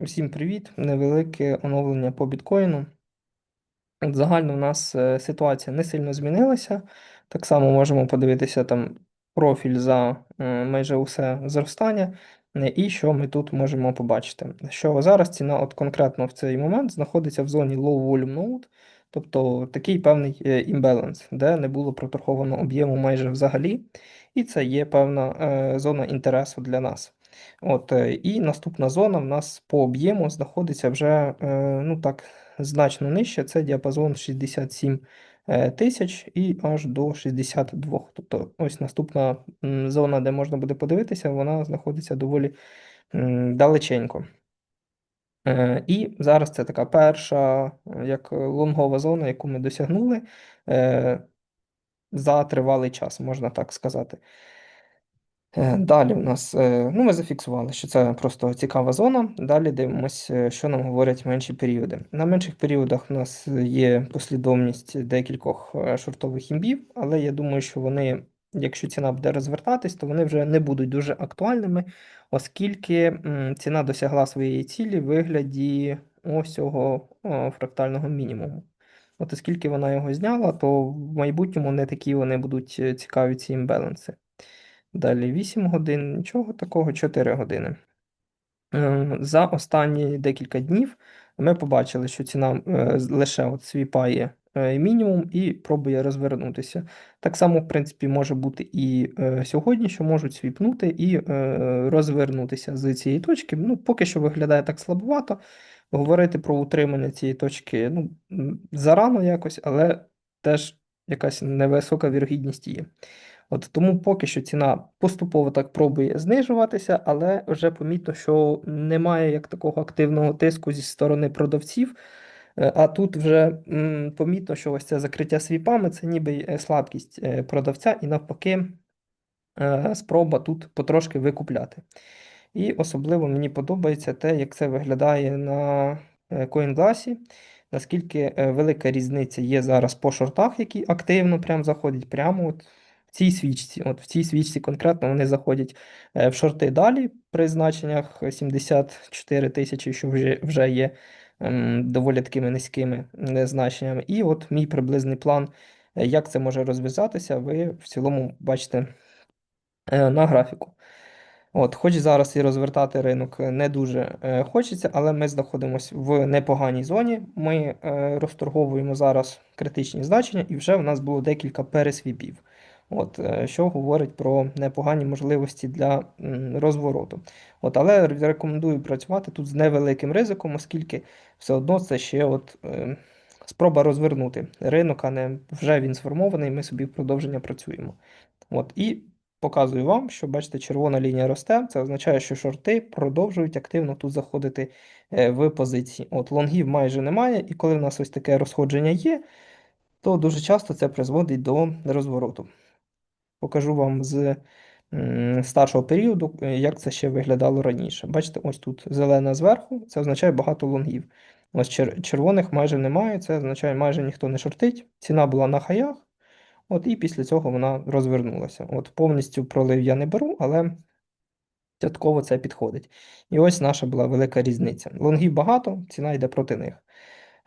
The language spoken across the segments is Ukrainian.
Всім привіт! Невелике оновлення по біткоїну. Загально у нас е, ситуація не сильно змінилася. Так само можемо подивитися там профіль за е, майже усе зростання. Е, І що ми тут можемо побачити? Що зараз ціна от конкретно в цей момент знаходиться в зоні low volume node, тобто такий певний імбаланс, де не було проторговано об'єму майже взагалі. І це є певна зона інтересу для нас. От, е, І наступна зона в нас по об'єму знаходиться вже е, ну так, значно нижче. Це діапазон 67 е, тисяч і аж до 62. Тобто ось наступна зона, де можна буде подивитися, вона знаходиться доволі далеченько. І зараз це така перша, як лонгова зона, яку ми досягнули за тривалий час, можна так сказати. Е, Далі у нас, е, ну ми зафіксували, що це просто цікава зона. Далі дивимося, що нам говорять менші періоди. На менших періодах у нас є послідовність декількох е, шортових імбів, але я думаю, що вони, якщо ціна буде розвертатись, то вони вже не будуть дуже актуальними, оскільки ціна досягла своєї цілі в вигляді ось цього фрактального мінімуму. От оскільки вона його зняла, то в майбутньому не такі вони будуть е, цікаві ці імбаланси. Далі 8 годин, нічого такого, 4 години. Е, За останні декілька днів ми побачили, що ціна е, лише от свіпає е, мінімум і пробує розвернутися. Так само, в принципі, може бути і сьогодні, що можуть свіпнути і розвернутися з цієї точки. Ну, поки що виглядає так слабовато. Говорити про утримання цієї точки ну, зарано якось, але теж якась невисока вірогідність є. От тому поки що ціна поступово так пробує знижуватися, але вже помітно, що немає як такого активного тиску зі сторони продавців. Е, А тут вже м, помітно, що ось це закриття свіпами це ніби е, слабкість е, продавця, і навпаки, спроба тут потрошки викупляти. І особливо мені подобається те, як це виглядає на CoinGlass, наскільки е, велика різниця є зараз по шортах, які активно прям заходять прямо от в цій свічці. От в цій свічці конкретно вони заходять е, в шорти далі при значеннях 74 тисячі, що вже, вже є ем, доволі такими низькими значеннями. І от мій приблизний план, е, як це може розв'язатися, ви в цілому бачите на графіку. От, хоч зараз і розвертати ринок не дуже е, хочеться, але ми знаходимося в непоганій зоні. Ми е, розторговуємо зараз критичні значення, і вже в нас було декілька пересвіпів. От, е, що говорить про непогані можливості для розвороту. От, але рекомендую працювати тут з невеликим ризиком, оскільки все одно це ще от, е, спроба розвернути ринок, а не вже він сформований, ми собі в продовження працюємо. От, і Показую вам, що бачите, червона лінія росте. Це означає, що шорти продовжують активно тут заходити е, в позиції. От лонгів майже немає, і коли в нас ось таке розходження є, то дуже часто це призводить до розвороту. Покажу вам з старшого періоду, е, як це ще виглядало раніше. Бачите, ось тут зелена зверху, це означає багато лонгів. Ось червоних майже немає, це означає, майже ніхто не шортить. Ціна була на хаях. От і після цього вона розвернулася. От повністю пролив я не беру, але частково це підходить. І ось наша була велика різниця. Лонгів багато, ціна йде проти них.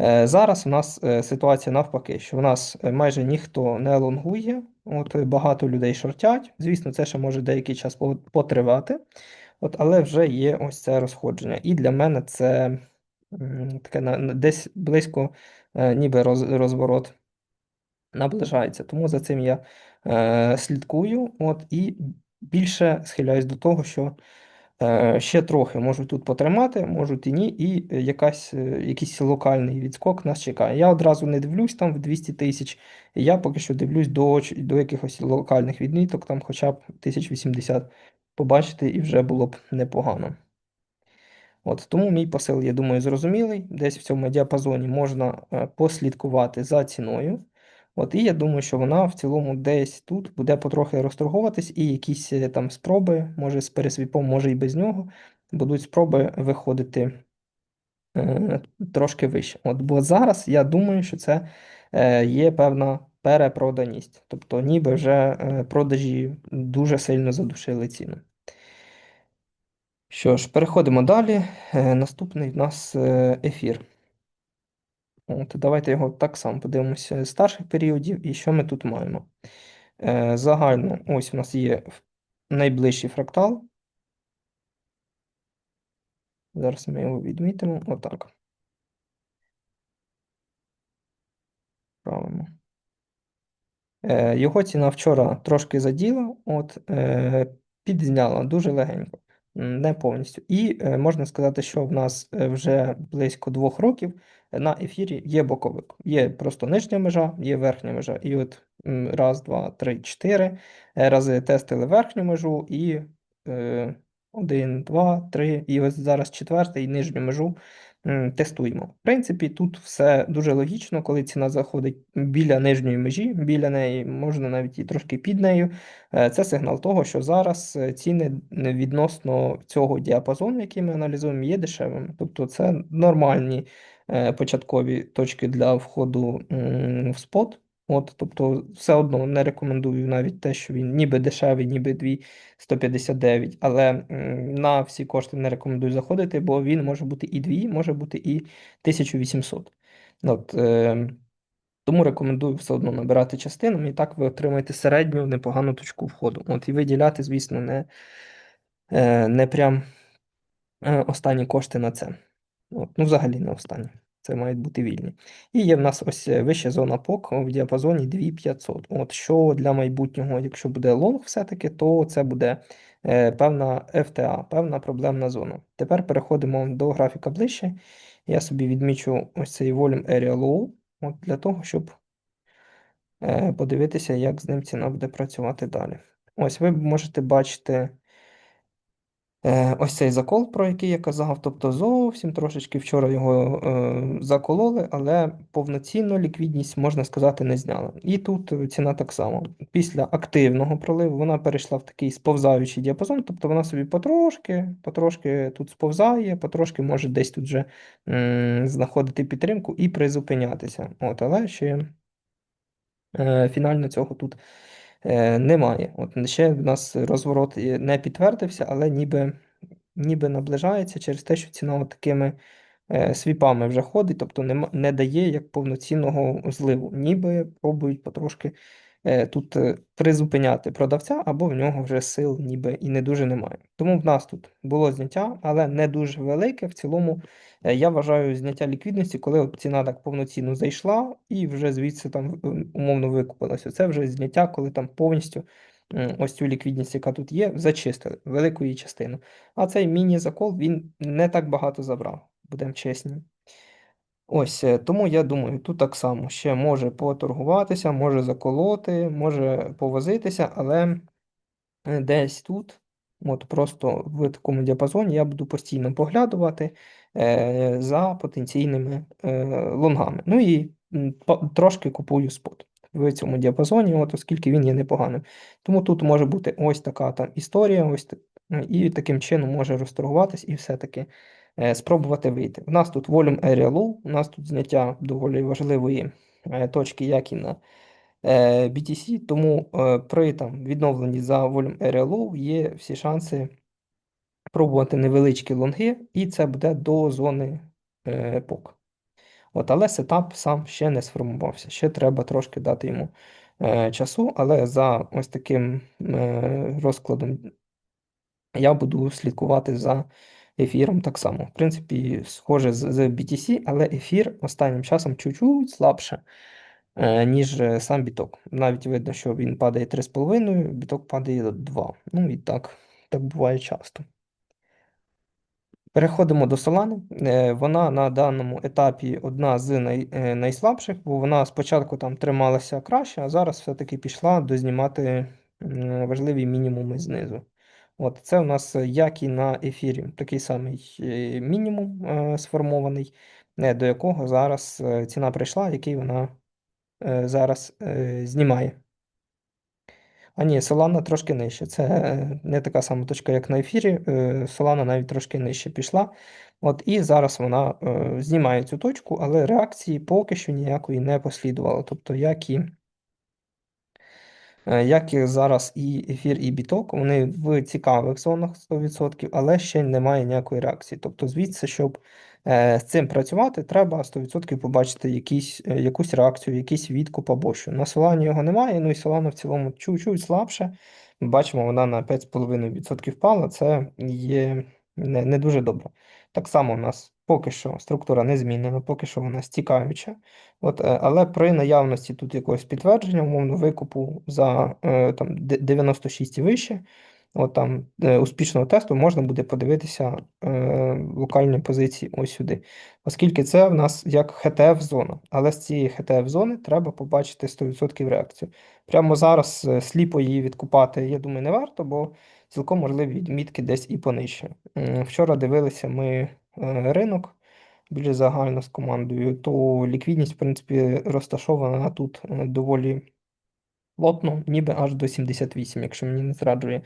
Е, Зараз у нас е, ситуація навпаки, що в нас е, майже ніхто не лонгує, от багато людей шортять. Звісно, це ще може деякий час потривати, от, але вже є ось це розходження. І для мене це таке десь близько ніби розворот наближається. Тому за цим я е, слідкую от, і більше схиляюсь до того, що е, ще трохи можуть тут потримати, можуть і ні, і якась, е, якийсь локальний відскок нас чекає. Я одразу не дивлюсь там в 200 тисяч, я поки що дивлюсь до, до якихось локальних відміток, там хоча б 1080 побачити, і вже було б непогано. От, тому мій посил, я думаю, зрозумілий. Десь в цьому діапазоні можна е, послідкувати за ціною. От, і я думаю, що вона в цілому десь тут буде потрохи розторговуватись, і якісь е, там спроби, може з пересвіпом, може і без нього, будуть спроби виходити е, трошки вище. От, бо зараз я думаю, що це е, є певна перепроданість. Тобто, ніби вже е, продажі дуже сильно задушили ціну. Що ж, переходимо далі. Е, Наступний в нас е, ефір. От, Давайте його так само подивимося старших періодів і що ми тут маємо. Е, Загально, ось у нас є найближчий фрактал. Зараз ми його відмітимо. Отак. Правильно. Е, Його ціна вчора трошки заділа, от, е, підзняла дуже легенько, не повністю. І е, можна сказати, що в нас е, вже близько двох років на ефірі є боковик. Є просто нижня межа, є верхня межа. І от раз, два, три, чотири е, рази тестили верхню межу і е, один, два, три, і ось зараз четвертий нижню межу тестуємо. В принципі, тут все дуже логічно, коли ціна заходить біля нижньої межі, біля неї, можна навіть і трошки під нею. Е, Це сигнал того, що зараз е, ціни відносно цього діапазону, який ми аналізуємо, є дешевими. Тобто це нормальні е, початкові точки для входу в спот. От, тобто, все одно не рекомендую навіть те, що він ніби дешевий, ніби 2,159, але на всі кошти не рекомендую заходити, бо він може бути і 2, може бути і 1800. От, е, тому рекомендую все одно набирати частинами, і так ви отримаєте середню непогану точку входу. От, і виділяти, звісно, не, е, не прям е, останні кошти на це. От, ну, взагалі не останні. Це мають бути вільні. І є в нас ось е, вища зона ПОК в діапазоні 2500. От що для майбутнього, якщо буде лонг все-таки, то це буде е, певна FTA, певна проблемна зона. Тепер переходимо до графіка ближче. Я собі відмічу ось цей Volume Area Low, от для того, щоб е, подивитися, як з ним ціна буде працювати далі. Ось ви можете бачити. Е, Ось цей закол, про який я казав, тобто зовсім трошечки вчора його е, закололи, але повноцінну ліквідність, можна сказати, не зняла. І тут ціна так само. Після активного проливу вона перейшла в такий сповзаючий діапазон, тобто вона собі потрошки, потрошки тут сповзає, потрошки може десь тут вже м, знаходити підтримку і призупинятися. От, Але ще е, фінально цього тут е, немає. От ще в нас розворот не підтвердився, але ніби, ніби наближається через те, що ціна такими е, свіпами вже ходить, тобто нема- не дає як повноцінного зливу. Ніби пробують потрошки е, тут е, призупиняти продавця, або в нього вже сил ніби і не дуже немає. Тому в нас тут було зняття, але не дуже велике. В цілому е, я вважаю зняття ліквідності, коли ціна так повноцінно зайшла і вже звідси там е, умовно викупилася. Це вже зняття, коли там повністю ось цю ліквідність, яка тут є, зачистили велику її частину. А цей міні-закол він не так багато забрав, будемо чесні. Ось, е, тому я думаю, тут так само ще може поторгуватися, може заколоти, може повозитися, але е, десь тут, от просто в такому діапазоні, я буду постійно поглядувати е, за потенційними лонгами. Ну і трошки купую спот в цьому діапазоні, от, оскільки він є непоганим. Тому тут може бути ось така там історія, ось і таким чином може розторгуватись і все-таки спробувати вийти. У нас тут Volume Area Low, у нас тут зняття доволі важливої е, точки, як і на е, BTC, тому е, при там, відновленні за Volume Area Low є всі шанси пробувати невеличкі лонги, і це буде до зони е, POC. От, але сетап сам ще не сформувався. Ще треба трошки дати йому е, часу, але за ось таким е, розкладом я буду слідкувати за ефіром так само. В принципі, схоже з, BTC, але ефір останнім часом чуть-чуть слабше, е, ніж е, сам біток. Навіть видно, що він падає 3,5, біток падає 2. Ну і так, так буває часто. Переходимо до Solana. Е, Вона на даному етапі одна з най, найслабших, бо вона спочатку там трималася краще, а зараз все-таки пішла дознімати важливі мінімуми знизу. От Це у нас е, як і на ефірі, такий самий е, мінімум е, сформований, до якого зараз ціна прийшла, який вона зараз знімає. А ні, Solana трошки нижче. Це не така сама точка, як на ефірі. Solana навіть трошки нижче пішла. От І зараз вона знімає цю точку, але реакції поки що ніякої не послідувало. Тобто, як і Як і зараз і ефір, і біток, вони в цікавих зонах 100%, але ще немає ніякої реакції. Тобто, звідси, щоб е, з цим працювати, треба 100% побачити якісь, е, якусь реакцію, якийсь відкуп або що. На Solana його немає, ну і Solana в цілому чуть-чуть слабше. Ми бачимо, вона на 5,5% впала, це є не, не дуже добре. Так само у нас поки що структура не змінена, поки що вона стікаюча. От, е, але при наявності тут якогось підтвердження, умовно, викупу за е, там, 96 і вище, от там е, успішного тесту можна буде подивитися локальні позиції ось сюди. Оскільки це в нас як ХТФ-зона. Але з цієї ХТФ-зони треба побачити 100% реакцію. Прямо зараз сліпо її відкупати, я думаю, не варто, бо цілком можливі відмітки десь і понижче. Вчора дивилися ми ринок більш загально з командою, то ліквідність, в принципі, розташована тут е, доволі плотно, ніби аж до 78, якщо мені не зраджує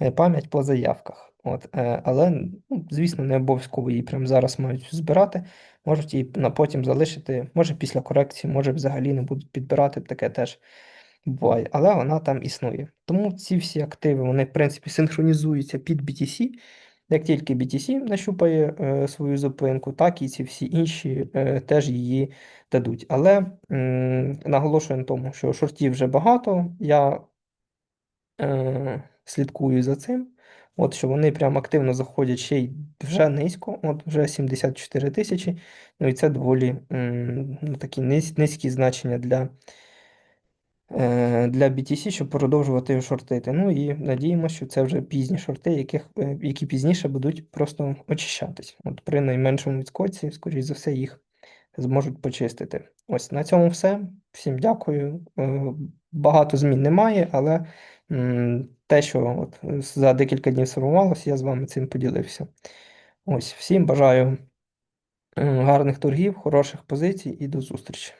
е, пам'ять по заявках. От, е, але, ну, звісно, не обов'язково її прямо зараз мають збирати. Можуть її на потім залишити, може після корекції, може взагалі не будуть підбирати, таке теж буває, але вона там існує. Тому ці всі активи, вони, в принципі, синхронізуються під BTC. Як тільки BTC нащупає е, свою зупинку, так і ці всі інші е, теж її дадуть. Але м, наголошую на тому, що шортів вже багато. Я е, слідкую за цим. От що вони прям активно заходять ще й вже низько, от вже 74 тисячі. Ну і це доволі м, такі низ, низькі значення для для BTC, щоб продовжувати його шортити. Ну і надіємося, що це вже пізні шорти, яких, е, які пізніше будуть просто очищатись. От при найменшому відскоці, скоріш за все, їх зможуть почистити. Ось на цьому все. Всім дякую. Е, Багато змін немає, але те, що от за декілька днів сформувалося, я з вами цим поділився. Ось, всім бажаю гарних торгів, хороших позицій і до зустрічі.